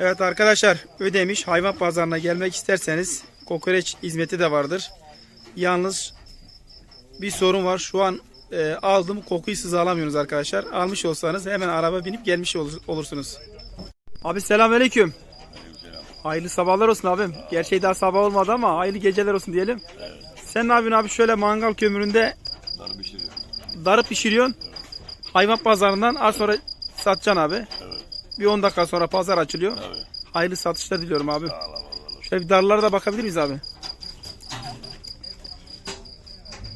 Evet arkadaşlar Ödemiş hayvan pazarına gelmek isterseniz kokoreç hizmeti de vardır. Yalnız bir sorun var. Şu an e, aldım kokuyu siz alamıyorsunuz arkadaşlar. Almış olsanız hemen araba binip gelmiş olur- olursunuz. Abi selamünaleyküm. Hayırlı sabahlar olsun abim. Gerçi daha sabah olmadı ama hayırlı geceler olsun diyelim. Sen ne yapıyorsun abi şöyle mangal kömüründe Darı pişiriyor. darı pişiriyorsun. Hayvan pazarından az sonra satacaksın abi. Bir 10 dakika sonra pazar açılıyor. Evet. Hayırlı satışlar diliyorum abi. Allah Allah. Şöyle bir darlara da bakabilir miyiz abi?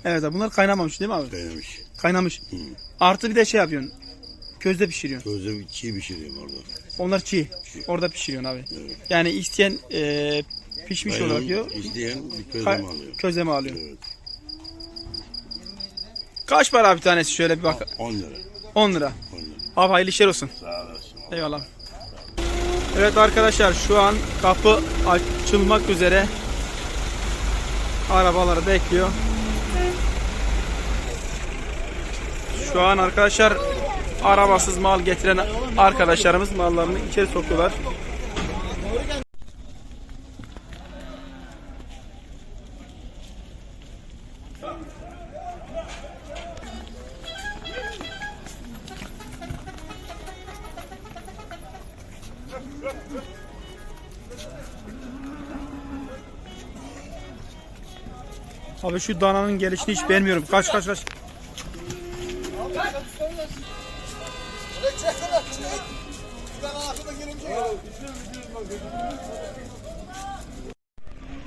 Evet abi bunlar kaynamamış değil mi abi? Kaynamış. Kaynamış. Artı bir de şey yapıyorsun. Közde pişiriyorsun. Közde çiğ pişiriyorum orada. Onlar çiğ. Orada pişiriyorsun abi. Yani isteyen e, pişmiş olarak yiyor. İsteyen bir mi alıyor? közleme alıyor. Evet. Kaç para abi tanesi şöyle bir bak. 10 lira. 10 lira. 10 lira. Abi hayırlı işler olsun. Sağ. Eyvallah. Evet arkadaşlar şu an kapı açılmak üzere. Arabaları bekliyor. Şu an arkadaşlar arabasız mal getiren arkadaşlarımız mallarını içeri sokuyorlar. Abi şu dananın gelişini hiç beğenmiyorum. Kaç kaç kaç.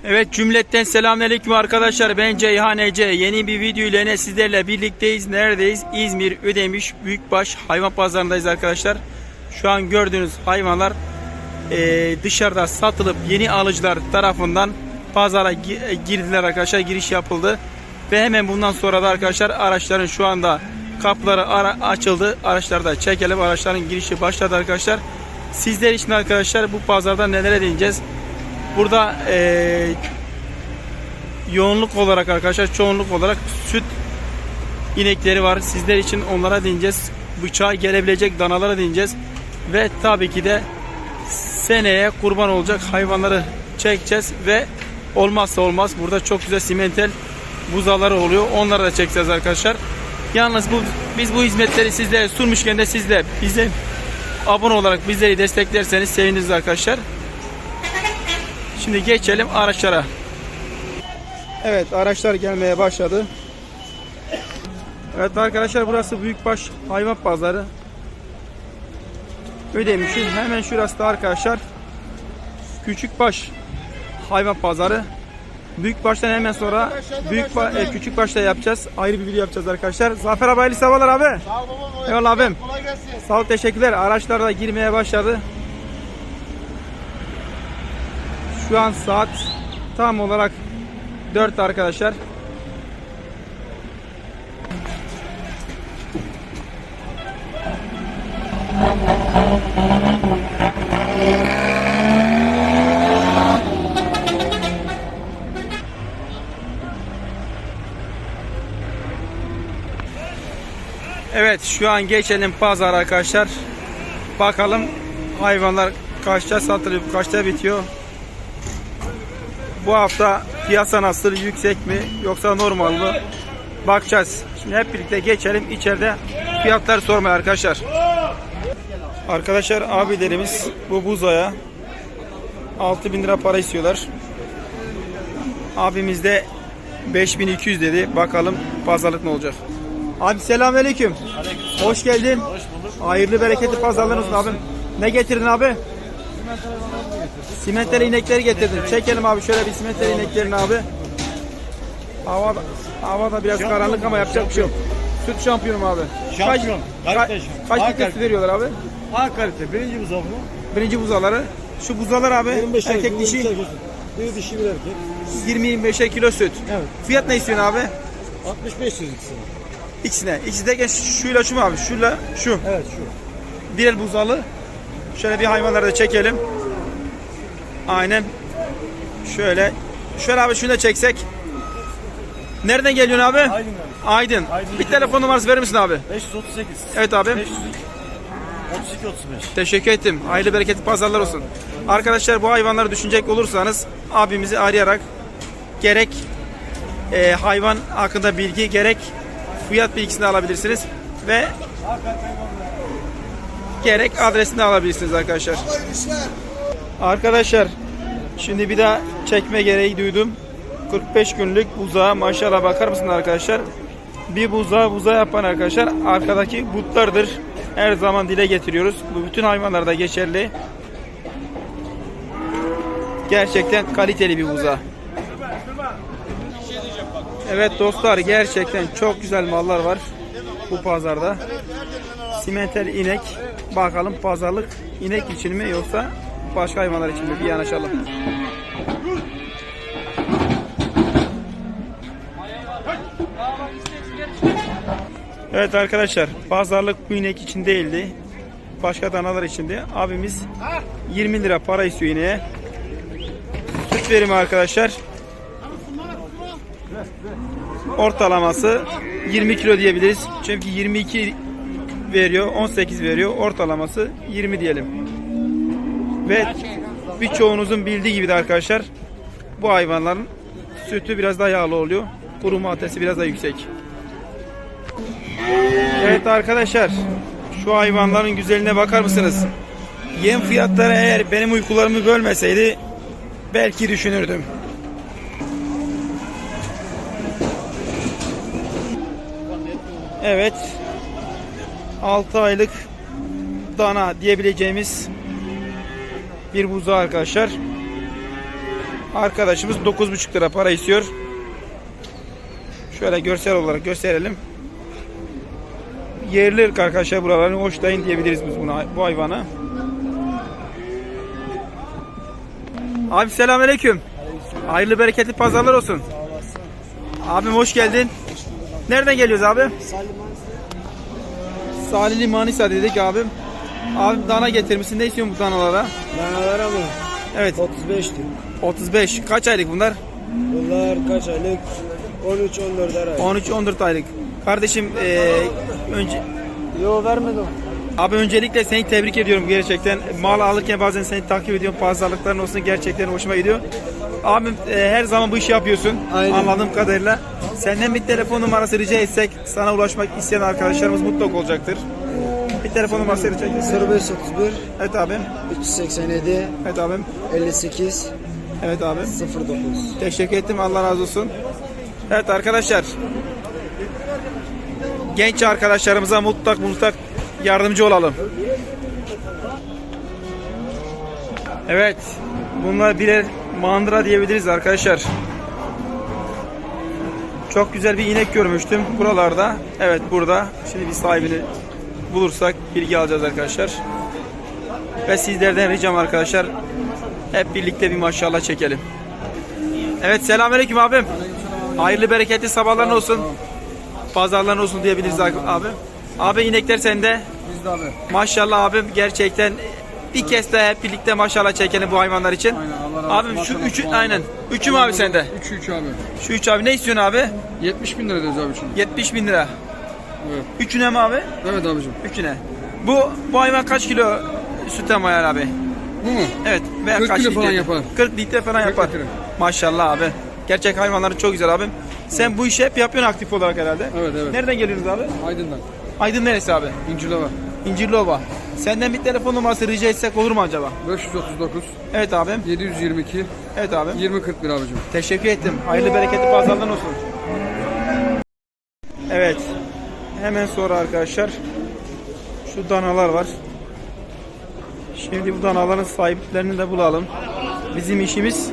Evet cümletten selamünaleyküm arkadaşlar. Ben Ceyhan Ece. Yeni bir video ile sizlerle birlikteyiz. Neredeyiz? İzmir Ödemiş Büyükbaş Hayvan Pazarındayız arkadaşlar. Şu an gördüğünüz hayvanlar eee, dışarıda satılıp yeni alıcılar tarafından pazara e, girdiler arkadaşlar. Giriş yapıldı. Ve hemen bundan sonra da arkadaşlar araçların şu anda kapıları ara- açıldı. Araçları da çekelim. Araçların girişi başladı arkadaşlar. Sizler için arkadaşlar bu pazarda nelere değineceğiz? Burada eee, yoğunluk olarak arkadaşlar çoğunluk olarak süt inekleri var. Sizler için onlara değineceğiz. Bıçağa gelebilecek danalara değineceğiz. Ve tabii ki de seneye kurban olacak hayvanları çekeceğiz ve olmazsa olmaz burada çok güzel simentel buzaları oluyor. Onları da çekeceğiz arkadaşlar. Yalnız bu biz bu hizmetleri sizlere sunmuşken de siz de bize abone olarak bizleri desteklerseniz seviniriz arkadaşlar. Şimdi geçelim araçlara. Evet araçlar gelmeye başladı. Evet arkadaşlar burası Büyükbaş Hayvan Pazarı. Ödemiş'in hemen şurası da arkadaşlar Küçükbaş Hayvan Pazarı. Büyükbaş'tan hemen sonra Büyük e, Küçükbaş'ta yapacağız. Ayrı bir video yapacağız arkadaşlar. Zafer abi hayırlı sabahlar abi. Sağ ol babam. Eyvallah abim. Kolay gelsin. Sağ ol teşekkürler. Araçlar da girmeye başladı. Şu an saat tam olarak 4 arkadaşlar. Şu an geçelim pazar arkadaşlar. Bakalım hayvanlar kaçta satılıyor, kaçta bitiyor. Bu hafta piyasa nasıl, yüksek mi yoksa normal mı? Bakacağız. Şimdi hep birlikte geçelim içeride fiyatları sormaya arkadaşlar. Arkadaşlar abilerimiz bu buzaya 6000 lira para istiyorlar. Abimiz de 5200 dedi. Bakalım pazarlık ne olacak. Abi selamünaleyküm. Hoş geldin. Hoş bulduk. Hayırlı bereketli pazarlar olsun abim. Ne getirdin abi? Simenteli inekleri getirdin. Çekelim abi şöyle bir simenteli ineklerini abi. Hava hava da biraz karanlık ama yapacak bir şey yok. Süt şampiyonum abi. Şampiyon, Kaç, kalite kaç, şampiyon. litre süt veriyorlar abi? A kalite. Birinci buzağı bu. Birinci buzaları. Şu buzalar abi erkek dişi Bir dişi bir erkek. 20-25'e kilo süt. Evet. Fiyat ne istiyorsun abi? 65 yüz ikisini. İkisine. İkisi de şuyla şu mu abi? Şuyla şu. Evet şu. Bir el buzalı. Şöyle bir hayvanları da çekelim. Aynen. Şöyle. Şöyle abi şunu da çeksek. Nereden geliyorsun abi? Aydın abi. Aydın. Aydın. Bir telefon numarası verir misin abi? 538. Evet abi. 502. 32-35. Teşekkür ettim. Hayırlı bereketli pazarlar olsun. Arkadaşlar bu hayvanları düşünecek olursanız abimizi arayarak gerek e, hayvan hakkında bilgi gerek fiyat bilgisini alabilirsiniz ve gerek adresini alabilirsiniz arkadaşlar. Arkadaşlar şimdi bir daha çekme gereği duydum. 45 günlük buzağa maşallah bakar mısınız arkadaşlar? Bir buzağı buzağı yapan arkadaşlar arkadaki butlardır. Her zaman dile getiriyoruz. Bu bütün hayvanlarda geçerli. Gerçekten kaliteli bir buzağı. Evet dostlar gerçekten çok güzel mallar var bu pazarda. Simentel inek. Bakalım pazarlık inek için mi yoksa başka hayvanlar için mi? Bir yanaşalım. Evet arkadaşlar pazarlık bu inek için değildi. Başka danalar içindi. Abimiz 20 lira para istiyor ineğe. Süt verimi arkadaşlar. Ortalaması 20 kilo diyebiliriz. Çünkü 22 veriyor, 18 veriyor. Ortalaması 20 diyelim. Ve birçoğunuzun bildiği gibi de arkadaşlar bu hayvanların sütü biraz daha yağlı oluyor. Kuru maddesi biraz daha yüksek. Evet arkadaşlar şu hayvanların güzelliğine bakar mısınız? Yem fiyatları eğer benim uykularımı bölmeseydi belki düşünürdüm. Evet 6 aylık dana diyebileceğimiz bir buzağı arkadaşlar. Arkadaşımız 9,5 lira para istiyor. Şöyle görsel olarak gösterelim. Yerli ırk arkadaşlar buraların hoşlayın diyebiliriz biz buna bu hayvana. Abi selamünaleyküm. Hayırlı bereketli pazarlar olsun. Abim hoş geldin. Nereden geliyoruz abi? Salihli Manisa dedik abim. Abim dana getirmişsin. Ne istiyorsun bu danalara? Danalara mı? Evet 35 diyor. 35. Kaç aylık bunlar? Bunlar kaç aylık? 13-14 ay. 13-14 aylık. Kardeşim eee, önce Yo vermedim. Abi öncelikle seni tebrik ediyorum gerçekten. Mal alırken bazen seni takip ediyorum. Pazarlıkların olsun gerçekten hoşuma gidiyor. Abim e, her zaman bu işi yapıyorsun. Aynen. Anladığım kadarıyla. Senden bir telefon numarası rica etsek sana ulaşmak isteyen arkadaşlarımız mutlu olacaktır. Bir telefon numarası rica etsek. 0531 Evet abim. 387 Evet abim. 58 Evet abim. 09. Teşekkür ettim. Allah razı olsun. Evet arkadaşlar. Genç arkadaşlarımıza mutlak mutlak yardımcı olalım. Evet. Bunlar birer mandıra diyebiliriz arkadaşlar. Çok güzel bir inek görmüştüm buralarda. Evet burada. Şimdi bir sahibini bulursak bilgi alacağız arkadaşlar. Ve sizlerden ricam arkadaşlar hep birlikte bir maşallah çekelim. Evet selamünaleyküm abim. Hayırlı bereketli sabahların olsun. Pazarların olsun diyebiliriz abi. Abi inekler sende. Bizde abi. Maşallah abim gerçekten bir kez daha hep birlikte maşallah çekelim bu hayvanlar için. Aynen, Allah razı olsun. Abim şu Maşallah, üçü maşallah. aynen. Üçü mü abi sende? 3 3 abi. Şu üç abi ne istiyorsun abi? 70 bin lira diyoruz abi şimdi. 70 bin lira. Evet. Üçüne mi abi? Evet abicim. Üçüne. Bu bu hayvan kaç kilo süt emayar abi? Bu mu? Evet. Veya 40 kaç kilo falan litre? yapar. 40 litre falan 40 yapar. litre. Maşallah abi. Gerçek hayvanları çok güzel abim. Sen bu işi hep yapıyorsun aktif olarak herhalde. Evet evet. Nereden geliyorsunuz abi? Aydın'dan. Aydın neresi abi? İncilova. İncirliova. Senden bir telefon numarası rica etsek olur mu acaba? 539 Evet abim. 722 Evet abim. 2041 abicim. Teşekkür ettim. Hayırlı bereketli pazarlar olsun. Evet. Hemen sonra arkadaşlar şu danalar var. Şimdi bu danaların sahiplerini de bulalım. Bizim işimiz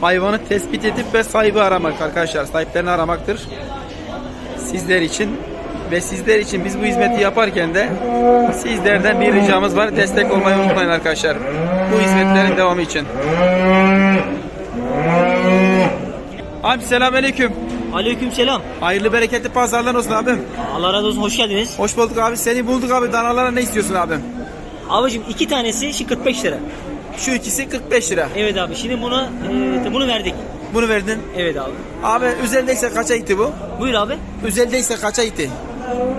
hayvanı tespit edip ve sahibi aramak arkadaşlar. Sahiplerini aramaktır. Sizler için ve sizler için biz bu hizmeti yaparken de sizlerden bir ricamız var. Destek olmayı unutmayın arkadaşlar. Bu hizmetlerin devamı için. Abi selamünaleyküm. Aleykümselam. Hayırlı bereketli pazarlar olsun abim. Allah razı olsun hoş geldiniz. Hoş bulduk abi. Seni bulduk abi. Danalara ne istiyorsun abim? Abicim iki tanesi şu 45 lira. Şu ikisi 45 lira. Evet abi şimdi buna e, bunu verdik. Bunu verdin. Evet abi. Abi özeldeyse kaça gitti bu? Buyur abi. Özeldeyse kaça gitti?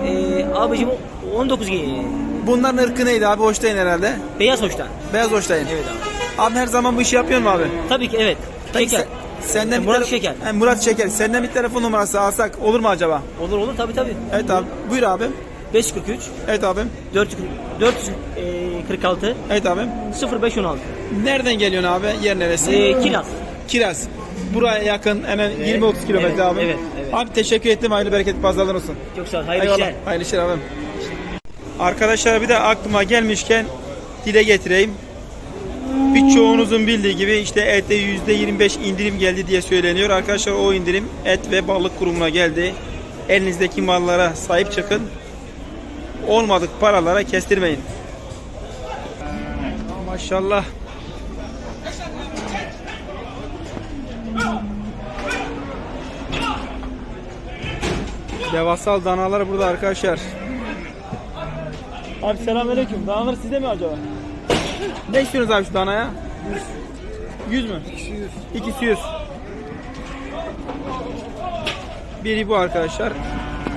E, abicim 19 ge- Bunların ırkı neydi abi? Hoştayın herhalde. Beyaz hoştan. Beyaz Hoştayın. Evet abi. Abi her zaman bu işi yapıyor mu abi? Tabii ki evet. Peki Şeker. sen- senden Murat Şeker. He, Murat Şeker. Senden bir telefon numarası alsak olur mu acaba? Olur olur tabii tabii. Evet abi. Buyur abim. 543 Evet abim. 400 446 Evet abim. 0516. Nereden geliyorsun abi? Yer neresi? Ee, Kiraz. Kiraz. Buraya yakın hemen 20-30 kilometre evet, abi. evet, evet. Abi teşekkür ettim. Hayırlı bereketli pazarlar olsun. Çok sağ ol. Hayırlı işler. Hayırlı işler abim. Arkadaşlar bir de aklıma gelmişken dile getireyim. Birçoğunuzun bildiği gibi işte ette %25 indirim geldi diye söyleniyor. Arkadaşlar o indirim et ve balık kurumuna geldi. Elinizdeki mallara sahip çıkın. Olmadık paralara kestirmeyin. Maşallah. Devasal danalar burada arkadaşlar. Abi selamünaleyküm. Danalar sizde mi acaba? Ne istiyorsunuz abi şu danaya? 100. 100 mü? 200. İkisi 100. Biri bu arkadaşlar.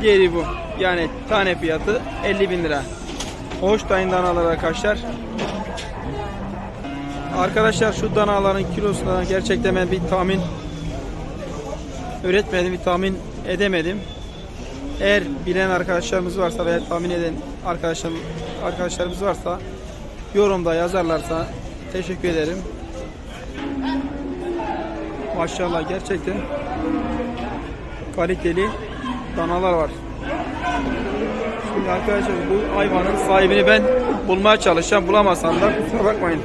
Diğeri bu. Yani tane fiyatı 50 bin lira. Hoş dayın danalar arkadaşlar. Arkadaşlar şu danaların kilosuna gerçekten ben bir tahmin üretmedim, bir tahmin edemedim. Eğer bilen arkadaşlarımız varsa veya tahmin eden arkadaşlar, arkadaşlarımız varsa yorumda yazarlarsa teşekkür ederim. Maşallah gerçekten kaliteli danalar var. Şimdi arkadaşlar bu hayvanın sahibini ben bulmaya çalışacağım. Bulamazsam da kusura bakmayın.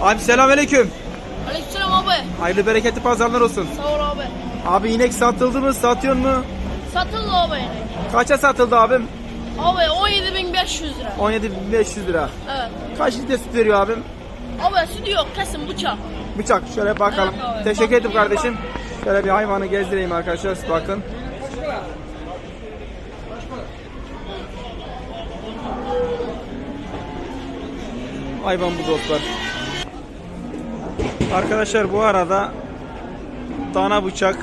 Abi selamünaleyküm. Aleykümselam abi. Hayırlı bereketli pazarlar olsun. Sağ ol abi. Abi inek satıldı mı? Satıyor mu? Satıldı abi. Kaça satıldı abim? Abi 17.500 lira. 17.500 lira. Evet. Kaç litre süt veriyor abim? Abi sütü yok kesin bıçak. Bıçak şöyle bakalım. Evet abi. Teşekkür ederim kardeşim. Şöyle bir hayvanı gezdireyim arkadaşlar. Siz Bakın. Hayvan bu dostlar. Arkadaşlar bu arada dana bıçak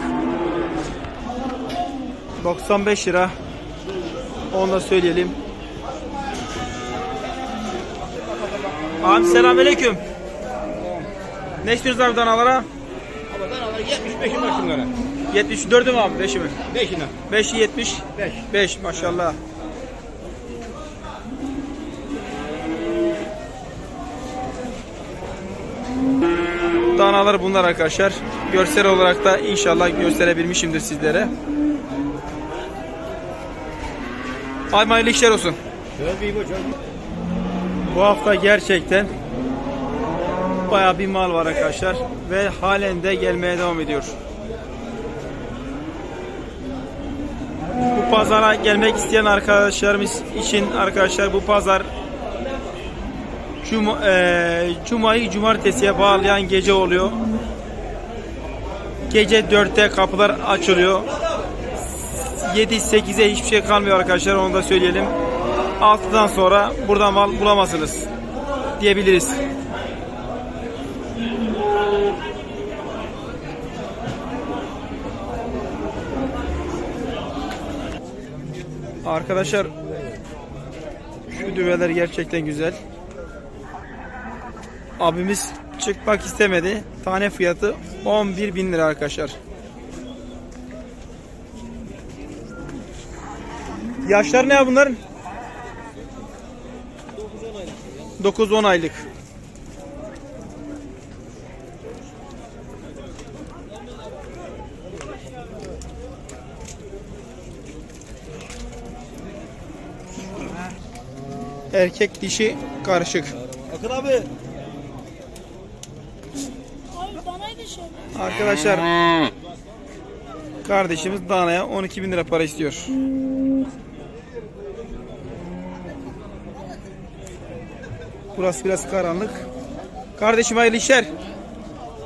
95 lira. Onu da söyleyelim. Abi selamünaleyküm. Ne istiyorsunuz abi danalara? Ama danalar 75'in başınlara. 74'ü mü abi 5'i mi? 5'ine. 5'i 70. 5. 5 maşallah. Danalar bunlar arkadaşlar. Görsel olarak da inşallah gösterebilmişimdir sizlere. Ay hayırlı işler olsun. Bu hafta gerçekten bayağı bir mal var arkadaşlar ve halen de gelmeye devam ediyor. Bu pazara gelmek isteyen arkadaşlarımız için arkadaşlar bu pazar Cuma, eee, Cuma'yı cumartesiye bağlayan gece oluyor. Gece 4'te kapılar açılıyor. 7-8'e hiçbir şey kalmıyor arkadaşlar onu da söyleyelim. 6'dan sonra buradan mal bulamazsınız diyebiliriz. Arkadaşlar şu düveler gerçekten güzel. Abimiz çıkmak istemedi. Tane fiyatı 11 bin lira arkadaşlar. Yaşlar ne ya bunların? 9-10 aylık. Erkek dişi karışık. Akın abi. Abi danaydı şey. Arkadaşlar kardeşimiz danaya 12 bin lira para istiyor. Burası biraz karanlık. Kardeşim hayırlı işler.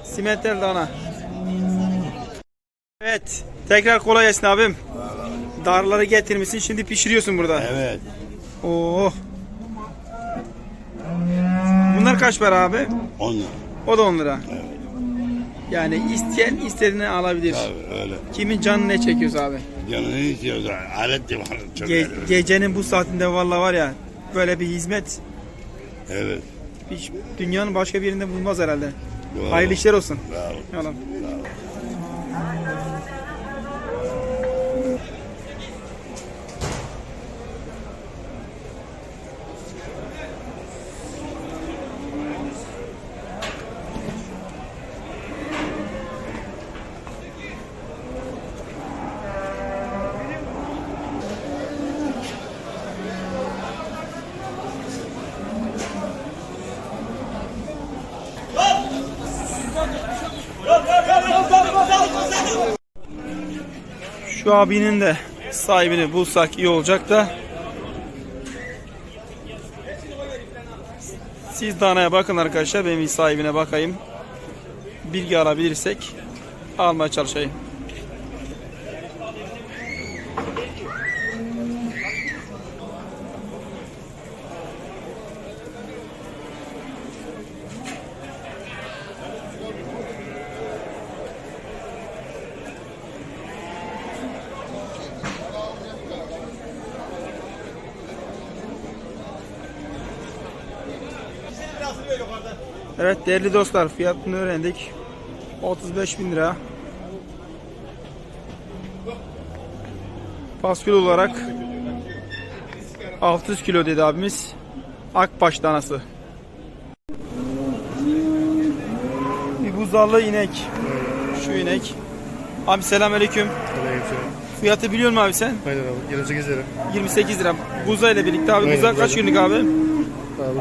Simentel dana. Evet. Tekrar kolay gelsin abim. Darları getirmişsin. Şimdi pişiriyorsun burada. Evet. Oo. Bunlar kaç para abi? 10 lira. O da 10 lira. Yani isteyen istediğini alabilir. Abi öyle. Kimin canı ne çekiyorsa abi. Canı ne istiyorsa alet de var. Çok Ge- gecenin bu saatinde vallahi var ya böyle bir hizmet Evet. hiç dünyanın başka bir yerinde bulunmaz herhalde. Doğru. Hayırlı işler olsun. Bravo. Yalan. Şu abinin de sahibini bulsak iyi olacak da. Siz danaya bakın arkadaşlar. Ben bir sahibine bakayım. Bilgi alabilirsek almaya çalışayım. Evet değerli dostlar fiyatını öğrendik. 35 bin lira. Paskül olarak 600 kilo dedi abimiz. Akbaş danası. Bir buzallı inek. Şu inek. Abi selamünaleyküm. Fiyatı biliyor musun abi sen? Aynen abi. 28 lira. 28 lira. Buza ile birlikte abi. Aynen, Buza kaç aynen. günlük abi?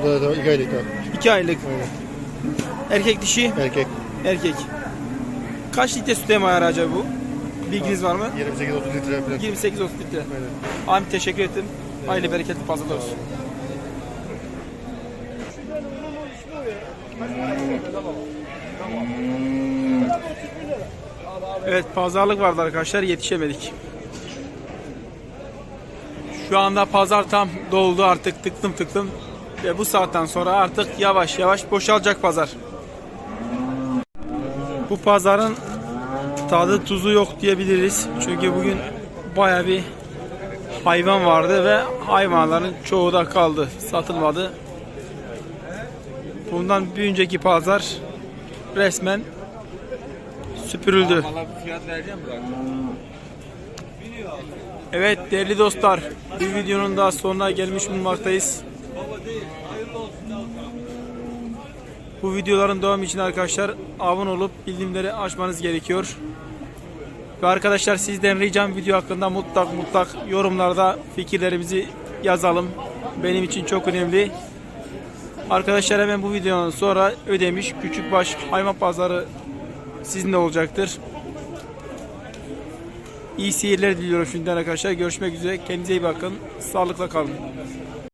Burada da 2 aylık abi. 2 aylık. Aynen. Erkek dişi. Erkek. Erkek. Kaç litre süt emağı acaba bu? Bilginiz var mı? 28-30 litre falan. 28-30 litre. Aynen. Abi teşekkür ettim. Hayırlı bereketli pazarlar olsun. Evet pazarlık vardı arkadaşlar yetişemedik. Şu anda pazar tam doldu artık tıktım tıktım. Ve bu saatten sonra artık yavaş yavaş boşalacak pazar. Bu pazarın tadı tuzu yok diyebiliriz. Çünkü bugün baya bir hayvan vardı ve hayvanların çoğu da kaldı. Satılmadı. Bundan bir önceki pazar resmen süpürüldü. Evet değerli dostlar bir videonun daha sonuna gelmiş bulunmaktayız. Bu videoların devamı için arkadaşlar abone olup bildirimleri açmanız gerekiyor. Ve arkadaşlar sizden ricam video hakkında mutlak mutlak yorumlarda fikirlerimizi yazalım. Benim için çok önemli. Arkadaşlar hemen bu videonun sonra ödemiş Küçükbaş Hayvan Pazarı sizinle olacaktır. İyi seyirler diliyorum şimdiden arkadaşlar. Görüşmek üzere. Kendinize iyi bakın. Sağlıkla kalın.